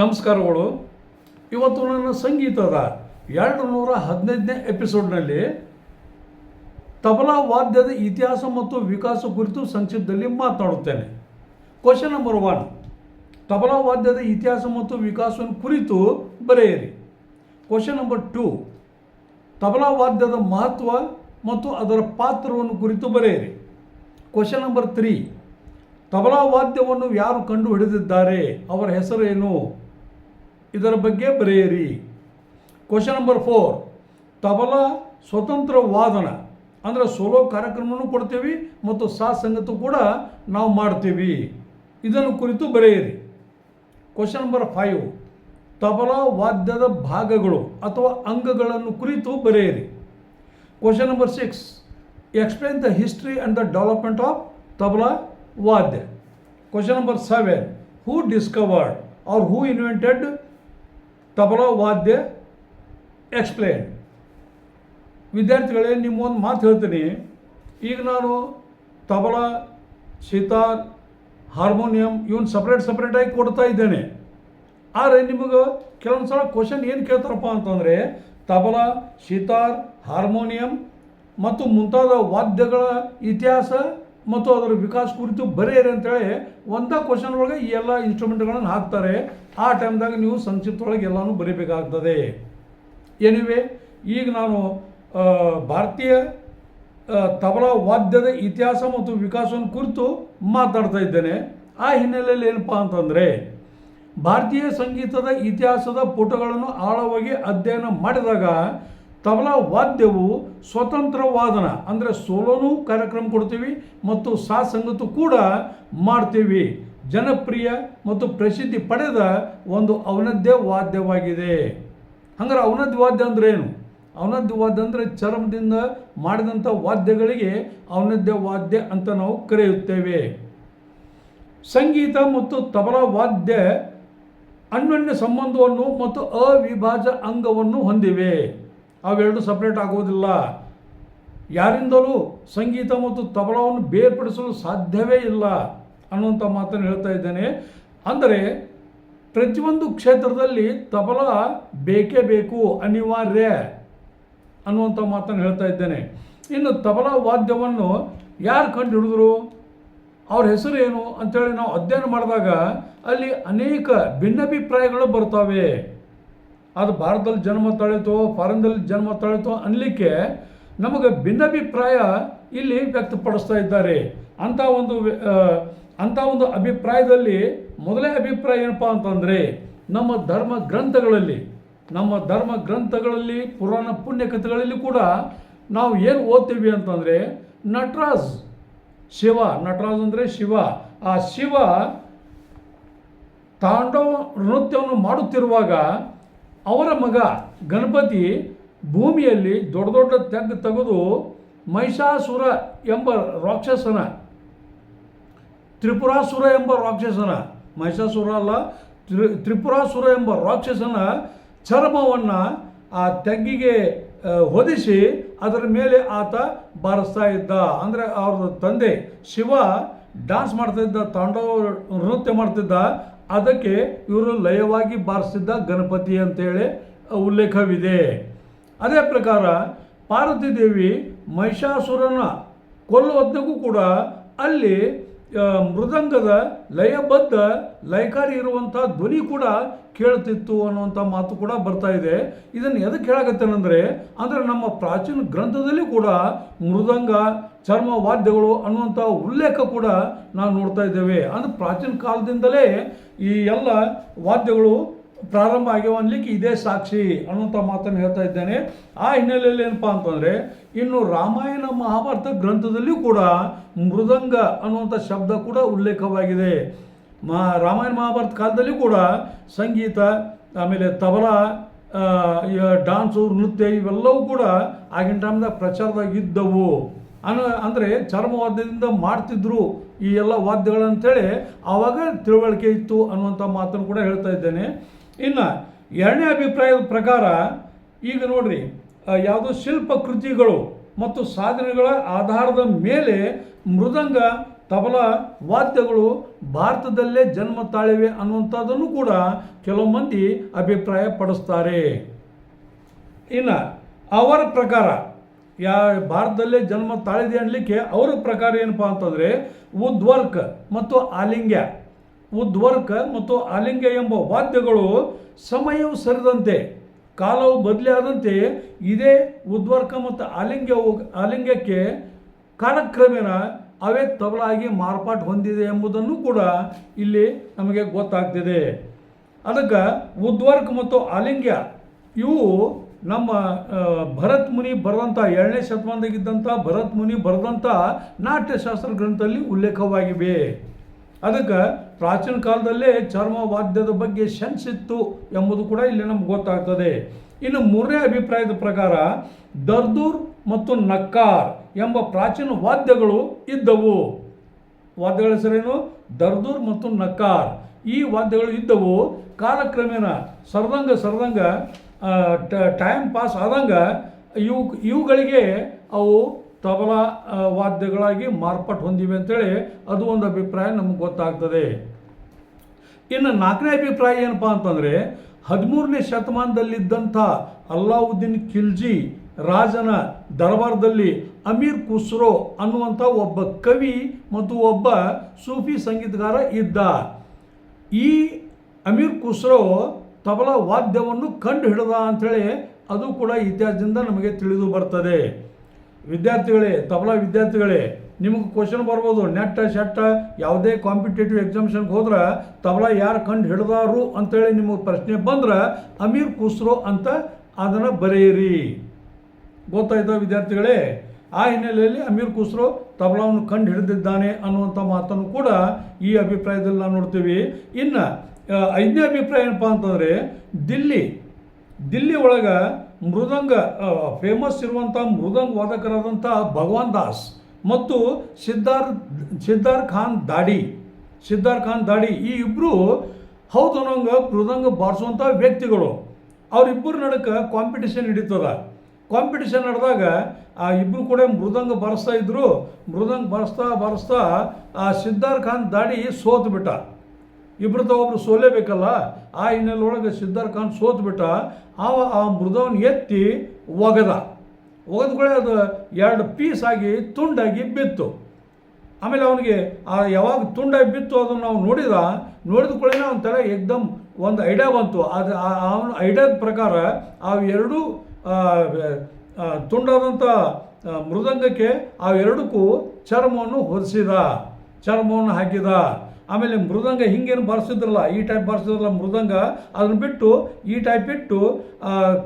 ನಮಸ್ಕಾರಗಳು ಇವತ್ತು ನನ್ನ ಸಂಗೀತದ ಎರಡು ನೂರ ಹದಿನೈದನೇ ಎಪಿಸೋಡ್ನಲ್ಲಿ ತಬಲಾ ವಾದ್ಯದ ಇತಿಹಾಸ ಮತ್ತು ವಿಕಾಸ ಕುರಿತು ಸಂಕ್ಷಿಪ್ತದಲ್ಲಿ ಮಾತನಾಡುತ್ತೇನೆ. ಕ್ವಶನ್ ನಂಬರ್ ಒನ್ ತಬಲಾ ವಾದ್ಯದ ಇತಿಹಾಸ ಮತ್ತು ವಿಕಾಸವನ್ನು ಕುರಿತು ಬರೆಯಿರಿ. ಕ್ವಶನ್ ನಂಬರ್ ಟು ತಬಲಾ ವಾದ್ಯದ ಮಹತ್ವ ಮತ್ತು ಅದರ ಪಾತ್ರವನ್ನು ಕುರಿತು ಬರೆಯಿರಿ. ಕ್ವಶನ್ ನಂಬರ್ ತ್ರೀ ತಬಲಾ ವಾದ್ಯವನ್ನು ಯಾರು ಕಂಡು ಹಿಡಿದಿದ್ದಾರೆ ಅವರ ಹೆಸರೇನು? ಇದರ ಬಗ್ಗೆ ಬರೆಯಿರಿ. ಕ್ವಶನ್ ನಂಬರ್ ಫೋರ್ ತಬಲಾ ಸ್ವತಂತ್ರ ವಾದನ ಅಂದರೆ ಸೋಲೋ ಕಾರ್ಯಕ್ರಮನೂ ಕೊಡ್ತೀವಿ ಮತ್ತು ಸಾ ಸಂಗತ ಕೂಡ ನಾವು ಮಾಡ್ತೀವಿ. ಇದನ್ನು ಕುರಿತು ಬರೆಯಿರಿ. ಕ್ವಶನ್ ನಂಬರ್ ಫೈವ್ ತಬಲಾ ವಾದ್ಯದ ಭಾಗಗಳು ಅಥವಾ ಅಂಗಗಳನ್ನು ಕುರಿತು ಬರೆಯಿರಿ. Question number six explain the history and the development of tabla vadya. Question number seven who discovered or who invented tabla vadya explain ವಿದ್ಯಾರ್ಥಿಗಳೇ ನಿಮ್ಮೊಂದು ಮಾತು ಹೇಳ್ತೀನಿ. ಈಗ ನಾನು tabla, sitar, harmonium even separate ಸಪ್ರೇಟಾಗಿ ಕೊಡ್ತಾ ಇದ್ದೇನೆ. ಆದರೆ ನಿಮಗೆ ಕೆಲವೊಂದು ಸಲ ಕ್ವಶನ್ ಏನು ಕೇಳ್ತಾರಪ್ಪ ಅಂತಂದರೆ, ತಬಲಾ, ಸಿತಾರ್, ಹಾರ್ಮೋನಿಯಂ ಮತ್ತು ಮುಂತಾದ ವಾದ್ಯಗಳ ಇತಿಹಾಸ ಮತ್ತು ಅದರ ವಿಕಾಸ ಕುರಿತು ಬರೆಯಿರಿ ಅಂತೇಳಿ ಒಂದೇ ಕ್ವಶನ್ ಒಳಗೆ ಈ ಎಲ್ಲ ಇನ್ಸ್ಟ್ರೂಮೆಂಟ್ಗಳನ್ನು ಹಾಕ್ತಾರೆ. ಆ ಟೈಮ್ದಾಗ ನೀವು ಸಂಕ್ಷಿಪ್ತೊಳಗೆ ಎಲ್ಲಾನು ಬರೀಬೇಕಾಗ್ತದೆ. ಎನಿವೆ, ಈಗ ನಾನು ಭಾರತೀಯ ತಬಲಾ ವಾದ್ಯದ ಇತಿಹಾಸ ಮತ್ತು ವಿಕಾಸವನ್ನು ಕುರಿತು ಮಾತಾಡ್ತಾ ಇದ್ದೇನೆ. ಆ ಹಿನ್ನೆಲೆಯಲ್ಲಿ ಏನಪ್ಪ ಅಂತಂದರೆ, ಭಾರತೀಯ ಸಂಗೀತದ ಇತಿಹಾಸದ ಪುಟಗಳನ್ನು ಆಳವಾಗಿ ಅಧ್ಯಯನ ಮಾಡಿದಾಗ ತಬಲಾ ವಾದ್ಯವು ಸ್ವತಂತ್ರ ವಾದನ ಅಂದರೆ ಸೋಲೋನು ಕಾರ್ಯಕ್ರಮ ಕೊಡ್ತೀವಿ ಮತ್ತು ಸಾ ಸಂಗತು ಕೂಡ ಮಾಡ್ತೀವಿ. ಜನಪ್ರಿಯ ಮತ್ತು ಪ್ರಸಿದ್ಧಿ ಪಡೆದ ಒಂದು ಔನದ್ಯ ವಾದ್ಯವಾಗಿದೆ. ಹಂಗಾರೆ ಔನದ್ಯ ವಾದ್ಯ ಅಂದ್ರೆ ಏನು? ಔನದ್ಯ ವಾದ್ಯ ಅಂದರೆ ಚರ್ಮದಿಂದ ಮಾಡಿದಂಥ ವಾದ್ಯಗಳಿಗೆ ಔನದ್ಯ ವಾದ್ಯ ಅಂತ ನಾವು ಕರೆಯುತ್ತೇವೆ. ಸಂಗೀತ ಮತ್ತು ತಬಲಾ ವಾದ್ಯ ಅನ್ಯೋನ್ಯ ಸಂಬಂಧವನ್ನು ಮತ್ತು ಅವಿಭಾಜ್ಯ ಅಂಗವನ್ನು ಹೊಂದಿವೆ. ಅವೆರಡು ಸಪ್ರೇಟ್ ಆಗುವುದಿಲ್ಲ ಯಾರಿಂದಲೂ ಸಂಗೀತ ಮತ್ತು ತಬಲವನ್ನು ಬೇರ್ಪಡಿಸಲು ಸಾಧ್ಯವೇ ಇಲ್ಲ ಅನ್ನುವಂಥ ಮಾತನ್ನು ಹೇಳ್ತಾ ಇದ್ದೇನೆ. ಅಂದರೆ ಪ್ರತಿಯೊಂದು ಕ್ಷೇತ್ರದಲ್ಲಿ ತಬಲ ಬೇಕೇ ಬೇಕು, ಅನಿವಾರ್ಯ ಅನ್ನುವಂಥ ಮಾತನ್ನು ಹೇಳ್ತಾ ಇದ್ದೇನೆ. ಇನ್ನು ತಬಲಾ ವಾದ್ಯವನ್ನು ಯಾರು ಕಂಡು ಹಿಡಿದ್ರು ಅವ್ರ ಹೆಸರು ಏನು? ಅಂತೇಳಿ ನಾವು ಅಧ್ಯಯನ ಮಾಡಿದಾಗ ಅಲ್ಲಿ ಅನೇಕ ಭಿನ್ನಾಭಿಪ್ರಾಯಗಳು ಬರ್ತವೆ. ಅದು ಭಾರತದಲ್ಲಿ ಜನ್ಮ ತಳೆತೋ ಫಾರಿನ್ದಲ್ಲಿ ಜನ್ಮ ತಳೆತೋ ಅನ್ನಲಿಕ್ಕೆ ನಮಗೆ ಭಿನ್ನಾಭಿಪ್ರಾಯ ಇಲ್ಲಿ ವ್ಯಕ್ತಪಡಿಸ್ತಾ ಇದ್ದಾರೆ. ಅಂಥ ಒಂದು ಅಂಥ ಒಂದು ಅಭಿಪ್ರಾಯದಲ್ಲಿ ಮೊದಲೇ ಅಭಿಪ್ರಾಯ ಏನಪ್ಪ ಅಂತಂದರೆ, ನಮ್ಮ ಧರ್ಮ ಗ್ರಂಥಗಳಲ್ಲಿ, ನಮ್ಮ ಧರ್ಮ ಗ್ರಂಥಗಳಲ್ಲಿ, ಪುರಾಣ ಪುಣ್ಯಕಥೆಗಳಲ್ಲಿ ಕೂಡ ನಾವು ಏನು ಓದ್ತೀವಿ ಅಂತಂದರೆ, ನಟರಾಜ್, ಶಿವ, ನಟರಾಜ್ ಅಂದರೆ ಶಿವ, ಆ ಶಿವ ತಾಂಡವ ನೃತ್ಯವನ್ನು ಮಾಡುತ್ತಿರುವಾಗ ಅವರ ಮಗ ಗಣಪತಿ ಭೂಮಿಯಲ್ಲಿ ದೊಡ್ಡ ದೊಡ್ಡ ತೆಗ್ಗು ತೆಗೆದು ಮಹಿಷಾಸುರ ಎಂಬ ರಾಕ್ಷಸನ, ತ್ರಿಪುರಾಸುರ ಎಂಬ ರಾಕ್ಷಸನ, ಮಹಿಷಾಸುರ ಅಲ್ಲ, ತ್ರಿ, ತ್ರಿಪುರಾಸುರ ಎಂಬ ರಾಕ್ಷಸನ ಚರ್ಮವನ್ನು ಆ ತೆಗ್ಗಿಗೆ ಹೊದಿಸಿ ಅದರ ಮೇಲೆ ಆತ ಬಾರಿಸ್ತಾ ಇದ್ದ. ಅಂದರೆ ಅವ್ರ ತಂದೆ ಶಿವ ಡ್ಯಾನ್ಸ್ ಮಾಡ್ತಾ ಇದ್ದ, ತಾಂಡವ ನೃತ್ಯ ಮಾಡ್ತಿದ್ದ. ಅದಕ್ಕೆ ಇವರು ಲಯವಾಗಿ ಬಾರಿಸಿದ್ದ ಗಣಪತಿ ಅಂತೇಳಿ ಉಲ್ಲೇಖವಿದೆ. ಅದೇ ಪ್ರಕಾರ ಪಾರ್ವತಿ ದೇವಿ ಮಹಿಷಾಸುರನ ಕೊಲ್ಲುವತ್ತಿಗೂ ಕೂಡ ಅಲ್ಲಿ ಮೃದಂಗದ ಲಯಬದ್ಧ ಲಯಕಾರಿ ಇರುವಂಥ ಧ್ವನಿ ಕೂಡ ಕೇಳ್ತಿತ್ತು ಅನ್ನುವಂಥ ಮಾತು ಕೂಡ ಬರ್ತಾ ಇದೆ. ಇದನ್ನು ಎದಕ್ಕೆ ಹೇಳಾಗತ್ತೇನೆಂದರೆ ಅಂದರೆ ನಮ್ಮ ಪ್ರಾಚೀನ ಗ್ರಂಥದಲ್ಲಿ ಕೂಡ ಮೃದಂಗ, ಚರ್ಮ ವಾದ್ಯಗಳು ಅನ್ನುವಂಥ ಉಲ್ಲೇಖ ಕೂಡ ನಾವು ನೋಡ್ತಾ ಇದ್ದೇವೆ. ಅಂದರೆ ಪ್ರಾಚೀನ ಕಾಲದಿಂದಲೇ ಈ ಎಲ್ಲ ವಾದ್ಯಗಳು ಪ್ರಾರಂಭ ಆಗ್ಯಾವ ಅನ್ಲಿಕ್ಕೆ ಇದೇ ಸಾಕ್ಷಿ ಅನ್ನುವಂಥ ಮಾತನ್ನು ಹೇಳ್ತಾ ಇದ್ದೇನೆ. ಆ ಹಿನ್ನೆಲೆಯಲ್ಲಿ ಏನಪ್ಪಾ ಅಂತಂದರೆ, ಇನ್ನು ರಾಮಾಯಣ ಮಹಾಭಾರತ ಗ್ರಂಥದಲ್ಲಿಯೂ ಕೂಡ ಮೃದಂಗ ಅನ್ನುವಂಥ ಶಬ್ದ ಕೂಡ ಉಲ್ಲೇಖವಾಗಿದೆ. ಮಾ, ರಾಮಾಯಣ ಮಹಾಭಾರತ ಕಾಲದಲ್ಲಿ ಕೂಡ ಸಂಗೀತ, ಆಮೇಲೆ ತಬಲಾ ಡಾನ್ಸು, ನೃತ್ಯ ಇವೆಲ್ಲವೂ ಕೂಡ ಆಗಿನ ಟೈಮ್ದಾಗ ಪ್ರಚಾರದಾಗ ಇದ್ದವು. ಅಂದ್ರೆ ಅಂದರೆ ಚರ್ಮವಾದ್ಯದಿಂದ ಮಾಡ್ತಿದ್ರು ಈ ಎಲ್ಲ ವಾದ್ಯಗಳಂತೇಳಿ ಆವಾಗ ತಿಳುವಳಿಕೆ ಇತ್ತು ಅನ್ನುವಂಥ ಮಾತನ್ನು ಕೂಡ ಹೇಳ್ತಾ ಇದ್ದೇನೆ. ಇನ್ನು ಎರಡನೇ ಅಭಿಪ್ರಾಯದ ಪ್ರಕಾರ, ಈಗ ನೋಡ್ರಿ ಯಾವುದು ಯಾವುದೋ ಶಿಲ್ಪ ಕೃತಿಗಳು ಮತ್ತು ಸಾಧನೆಗಳ ಆಧಾರದ ಮೇಲೆ ಮೃದಂಗ, ತಬಲ ವಾದ್ಯಗಳು ಭಾರತದಲ್ಲೇ ಜನ್ಮ ತಾಳಿವೆ ಅನ್ನುವಂಥದ್ದನ್ನು ಕೂಡ ಕೆಲವು ಮಂದಿ ಅಭಿಪ್ರಾಯ ಪಡಿಸ್ತಾರೆ ಇನ್ನು ಅವರ ಪ್ರಕಾರ, ಯಾ, ಭಾರತದಲ್ಲೇ ಜನ್ಮ ತಾಳಿದೆ ಅನ್ನಲಿಕ್ಕೆ ಅವರ ಪ್ರಕಾರ ಏನಪ್ಪ ಅಂತಂದರೆ, ಉದ್ವರ್ಕ್ ಮತ್ತು ಆಲಿಂಗ್ಯ. ಉದ್ವರ್ಕ್ ಮತ್ತು ಆಲಿಂಗ್ಯ ಎಂಬ ವಾದ್ಯಗಳು ಸಮಯವು ಸರಿದಂತೆ, ಕಾಲವು ಬದಲಾದಂತೆ ಇದೇ ಉದ್ವರ್ಕ ಮತ್ತು ಆಲಿಂಗ್ಯ ಆಲಿಂಗಕ್ಕೆ ಕಾಲಕ್ರಮೇಣ ಅವೇ ತಬಲಾಗಿ ಮಾರ್ಪಾಟು ಹೊಂದಿದೆ ಎಂಬುದನ್ನು ಕೂಡ ಇಲ್ಲಿ ನಮಗೆ ಗೊತ್ತಾಗ್ತಿದೆ. ಅದಕ್ಕೆ ಉದ್ವರ್ಕ್ ಮತ್ತು ಆಲಿಂಗ್ಯ, ಇವು ನಮ್ಮ ಭರತ್ ಮುನಿ ಬರೆದಂಥ ಎರಡನೇ ಶತಮಾನದಾಗಿದ್ದಂಥ ಭರತ್ ಮುನಿ ಬರೆದಂಥ ನಾಟ್ಯಶಾಸ್ತ್ರ ಗ್ರಂಥದಲ್ಲಿ ಉಲ್ಲೇಖವಾಗಿವೆ. ಅದಕ್ಕೆ ಪ್ರಾಚೀನ ಕಾಲದಲ್ಲೇ ಚರ್ಮ ವಾದ್ಯದ ಬಗ್ಗೆ ಶನ್ಸಿತ್ತು ಎಂಬುದು ಕೂಡ ಇಲ್ಲಿ ನಮ್ಗೆ ಗೊತ್ತಾಗ್ತದೆ. ಇನ್ನು ಮೂರನೇ ಅಭಿಪ್ರಾಯದ ಪ್ರಕಾರ ದರ್ದೂರ್ ಮತ್ತು ನಕ್ಕಾರ್ ಎಂಬ ಪ್ರಾಚೀನ ವಾದ್ಯಗಳು ಇದ್ದವು. ವಾದ್ಯಗಳ ಹೆಸರೇನು? ದರ್ದೂರ್ ಮತ್ತು ನಕ್ಕಾರ್. ಈ ವಾದ್ಯಗಳು ಇದ್ದವು. ಕಾಲಕ್ರಮೇಣ ಸರದಂಗ ಸರದಂಗ ಟೈಮ್ ಪಾಸ್ ಆದಂಗ ಇವು, ಇವುಗಳಿಗೆ ಅವು ತಬಲಾ ವಾದ್ಯಗಳಾಗಿ ಮಾರ್ಪಾಟು ಹೊಂದಿವೆ ಅಂತೇಳಿ ಅದು ಒಂದು ಅಭಿಪ್ರಾಯ ನಮಗೆ ಗೊತ್ತಾಗ್ತದೆ. ಇನ್ನು ನಾಲ್ಕನೇ ಅಭಿಪ್ರಾಯ ಏನಪ್ಪಾ ಅಂತಂದರೆ, ಹದಿಮೂರನೇ ಶತಮಾನದಲ್ಲಿದ್ದಂಥ ಅಲ್ಲಾವುದ್ದೀನ್ ಖಿಲ್ಜಿ ರಾಜನ ದರ್ಬಾರ್ದಲ್ಲಿ ಅಮೀರ್ ಖುಸ್ರೋ ಅನ್ನುವಂಥ ಒಬ್ಬ ಕವಿ ಮತ್ತು ಒಬ್ಬ ಸೂಫಿ ಸಂಗೀತಗಾರ ಇದ್ದ. ಈ ಅಮೀರ್ ಖುಸ್ರೋ ತಬಲಾ ವಾದ್ಯವನ್ನು ಕಂಡು ಹಿಡಿದ ಅಂಥೇಳಿ ಅದು ಕೂಡ ಇತಿಹಾಸದಿಂದ ನಮಗೆ ತಿಳಿದು ಬರ್ತದೆ. ವಿದ್ಯಾರ್ಥಿಗಳೇ, ತಬಲಾ ವಿದ್ಯಾರ್ಥಿಗಳೇ, ನಿಮಗೆ ಕ್ವಶನ್ ಬರ್ಬೋದು. ನೆಟ್ಟ ಶೆಟ್ಟ ಯಾವುದೇ ಕಾಂಪಿಟೇಟಿವ್ ಎಕ್ಸಾಮಿಷನ್ಗೆ ಹೋದ್ರೆ ತಬಲಾ ಯಾರು ಕಂಡು ಹಿಡಿದಾರು ಅಂತೇಳಿ ನಿಮಗೆ ಪ್ರಶ್ನೆ ಬಂದ್ರೆ ಅಮೀರ್ ಖುಸ್ರೋ ಅಂತ ಅದನ್ನು ಬರೆಯಿರಿ. ಗೊತ್ತಾಯ್ತಾ ವಿದ್ಯಾರ್ಥಿಗಳೇ? ಆ ಹಿನ್ನೆಲೆಯಲ್ಲಿ ಅಮೀರ್ ಖುಸ್ರೋ ತಬಲಾವನ್ನು ಕಂಡು ಹಿಡಿದಿದ್ದಾನೆ ಅನ್ನುವಂಥ ಮಾತನ್ನು ಕೂಡ ಈ ಅಭಿಪ್ರಾಯದಲ್ಲಿ ನಾವು ನೋಡ್ತೀವಿ. ಇನ್ನು ಐದನೇ ಅಭಿಪ್ರಾಯ ಏನಪ್ಪ ಅಂತಂದರೆ, ದಿಲ್ಲಿ ದಿಲ್ಲಿ ಒಳಗೆ ಮೃದಂಗ ಫೇಮಸ್ ಇರುವಂಥ ಮೃದಂಗ ವಾದಕರಾದಂಥ ಭಗವಾನ್ ದಾಸ್ ಮತ್ತು ಸಿದ್ಧಾರ್ಥ್ ಸಿದ್ಧಾರ್ಥ್ ಖಾನ್ ದಾಡಿ ಸಿದ್ಧಾರ್ಥ್ ಖಾನ್ ದಾಡಿ, ಈ ಇಬ್ಬರು ಹೌದು ನಂಗೆ ಮೃದಂಗ ಬಾರಿಸುವಂಥ ವ್ಯಕ್ತಿಗಳು. ಅವರಿಬ್ಬರು ನಡಕ್ಕೆ ಕಾಂಪಿಟೇಷನ್ ಹಿಡಿತದ. ಕಾಂಪಿಟೇಷನ್ ನಡೆದಾಗ, ಆ ಇಬ್ಬರು ಕೂಡ ಮೃದಂಗ ಬಾರಿಸ್ತಾ ಇದ್ದರು ಮೃದಂಗ ಬಾರಿಸ್ತಾ ಬಾರಿಸ್ತಾ, ಆ ಸಿದ್ಧಾರ್ಥ್ ಖಾನ್ ದಾಡಿ ಸೋತು ಬಿಟ್ಟ ಇಬ್ಬರದ ಒಬ್ರು ಸೋಲೇಬೇಕಲ್ಲ? ಆ ಹಿನ್ನೆಲೆ ಒಳಗೆ ಸಿದ್ಧಾರ್ಥ್ ಖಾನ್ ಸೋತ್ ಬಿಟ್ಟ ಆವ ಆ ಮೃದವನ್ನು ಎತ್ತಿ ಒಗದ. ಒಗೆದ್ಕೊಳ್ಳೆ ಅದು ಎರಡು ಪೀಸ್ ಆಗಿ ತುಂಡಾಗಿ ಬಿತ್ತು. ಆಮೇಲೆ ಅವನಿಗೆ ಆ ಯಾವಾಗ ತುಂಡಾಗಿ ಬಿತ್ತು ಅದನ್ನು ನಾವು ನೋಡಿದ ನೋಡಿದ ಕೂಡಲೇ ಅವನ ತಲೆ ಏಕ್ದಮ್ ಒಂದು ಐಡಿಯಾ ಬಂತು. ಅದು ಅವನ ಐಡಿಯಾದ ಪ್ರಕಾರ ಆ ಎರಡು ಆ, ಆ, ತುಂಡಾದಂಥ ಮೃದಂಗಕ್ಕೆ ಆ ಎರಡಕ್ಕೂ ಚರ್ಮವನ್ನು ಹೊರಿಸಿದ. ಚರ್ಮವನ್ನು ಹಾಕಿದ. ಆಮೇಲೆ ಮೃದಂಗ ಹಿಂಗೇನು ಬಾರಿಸಿದ್ರಲ್ಲ ಈ ಟೈಪ್ ಬಾರಿಸಿದ್ರಲ್ಲ ಮೃದಂಗ ಅದನ್ನು ಬಿಟ್ಟು ಈ ಟೈಪ್ ಇಟ್ಟು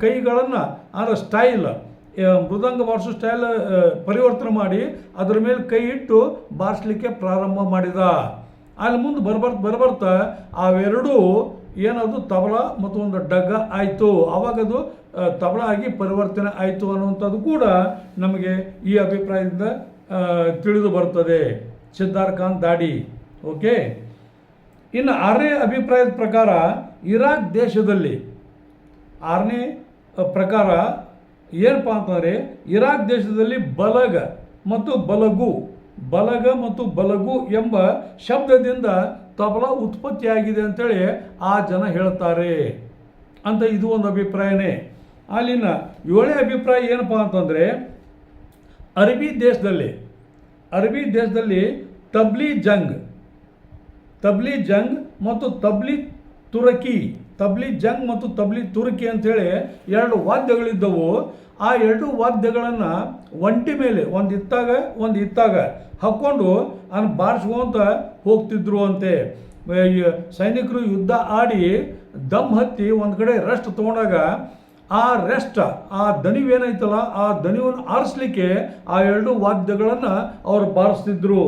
ಕೈಗಳನ್ನು ಅಂದರೆ ಸ್ಟೈಲ್ ಮೃದಂಗ ಬಾರಿಸೋ ಸ್ಟೈಲ್ ಪರಿವರ್ತನೆ ಮಾಡಿ ಅದರ ಮೇಲೆ ಕೈ ಇಟ್ಟು ಬಾರಿಸ್ಲಿಕ್ಕೆ ಪ್ರಾರಂಭ ಮಾಡಿದ. ಅಲ್ಲಿ ಮುಂದೆ ಬರ್ಬರ್ತ ಬರ್ಬರ್ತಾ ಅವೆರಡೂ ಏನದು ತಬಲ ಮತ್ತು ಒಂದು ಡಗ್ಗ ಆಯಿತು. ಆವಾಗದು ಆ, ತಬಲ ಆಗಿ ಪರಿವರ್ತನೆ ಆಯಿತು ಅನ್ನುವಂಥದ್ದು ಕೂಡ ನಮಗೆ ಈ ಅಭಿಪ್ರಾಯದಿಂದ ತಿಳಿದು ಬರ್ತದೆ. ಸಿದ್ಧಾರ್ಥ ಖಾನ್ ದಾಡಿ. ಓಕೆ? ಇನ್ನು ಆರನೇ ಅಭಿಪ್ರಾಯದ ಪ್ರಕಾರ ಇರಾಕ್ ದೇಶದಲ್ಲಿ ಆರನೇ ಪ್ರಕಾರ ಏನಪ್ಪ ಅಂತಂದರೆ ಇರಾಕ್ ದೇಶದಲ್ಲಿ ಬಲಗ ಮತ್ತು ಬಲಗು, ಬಲಗ ಮತ್ತು ಬಲಗು ಎಂಬ ಶಬ್ದದಿಂದ ತಬಲ ಉತ್ಪತ್ತಿಯಾಗಿದೆ ಅಂತೇಳಿ ಆ ಜನ ಹೇಳ್ತಾರೆ ಅಂತ ಇದು ಒಂದು ಅಭಿಪ್ರಾಯನೇ. ಅಲ್ಲಿನ ಏಳನೇ ಅಭಿಪ್ರಾಯ ಏನಪ್ಪ ಅಂತಂದರೆ ಅರಬಿ ದೇಶದಲ್ಲಿ ಅರಬಿ ದೇಶದಲ್ಲಿ ತಬ್ಲಿ ಜಂಗ್ ತಬ್ಲಿ ಜಂಗ್ ಮತ್ತು ತಬ್ಲಿ ತುರಕಿ. ತಬ್ಲಿ ಜಂಗ್ ಮತ್ತು ತಬ್ಲಿ ತುರಕಿ ಅಂತೇಳಿ ಎರಡು ವಾದ್ಯಗಳಿದ್ದವು. ಆ ಎರಡು ವಾದ್ಯಗಳನ್ನು ಒಂಟಿ ಮೇಲೆ, ಒಂದು ಇತ್ತಾಗ ಒಂದು ಇತ್ತಾಗ ಹಾಕ್ಕೊಂಡು ಅದನ್ನು ಬಾರಿಸ್ಕೊಂತ ಹೋಗ್ತಿದ್ರು ಅಂತೆ. ಸೈನಿಕರು ಯುದ್ಧ ಆಡಿ ದಮ್ ಹತ್ತಿ ಒಂದು ಕಡೆ ರೆಸ್ಟ್ ತೊಗೊಂಡಾಗ ಆ ರೆಸ್ಟ್ ಆ ದನಿವೇನೈತಲ್ಲ ಆ ದನಿವನ್ನು ಆರಿಸ್ಲಿಕ್ಕೆ ಆ ಎರಡು ವಾದ್ಯಗಳನ್ನು ಅವರು ಬಾರಿಸ್ತಿದ್ರು.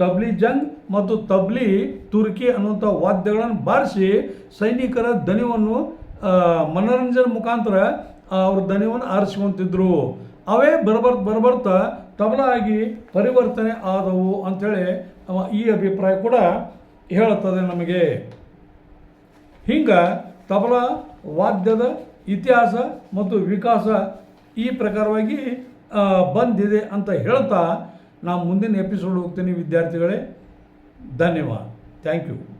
ತಬ್ಲಿ ಜಂಗ್ ಮತ್ತು ತಬ್ಲಿ ತುರ್ಕಿ ಅನ್ನುವಂಥ ವಾದ್ಯಗಳನ್ನು ಬಾರಿಸಿ ಸೈನಿಕರ ದನಿವನ್ನು ಮನೋರಂಜನೆ ಮುಖಾಂತರ ಅವ್ರ ದನಿವನ್ನು ಆರಿಸ್ಕೊಂತಿದ್ರು. ಅವೇ ಬರಬರ್ತ ಬರಬರ್ತಾ ತಬಲ ಆಗಿ ಪರಿವರ್ತನೆ ಆದವು ಅಂಥೇಳಿ ಈ ಅಭಿಪ್ರಾಯ ಕೂಡ ಹೇಳುತ್ತದೆ ನಮಗೆ. ಹಿಂಗೆ ತಬಲಾ ವಾದ್ಯದ ಇತಿಹಾಸ ಮತ್ತು ವಿಕಾಸ ಈ ಪ್ರಕಾರವಾಗಿ ಬಂದಿದೆ ಅಂತ ಹೇಳ್ತಾ ನಾವು ಮುಂದಿನ ಎಪಿಸೋಡ್ ಹೋಗ್ತೀನಿ ವಿದ್ಯಾರ್ಥಿಗಳೇ. ಧನ್ಯವಾದ. Thank you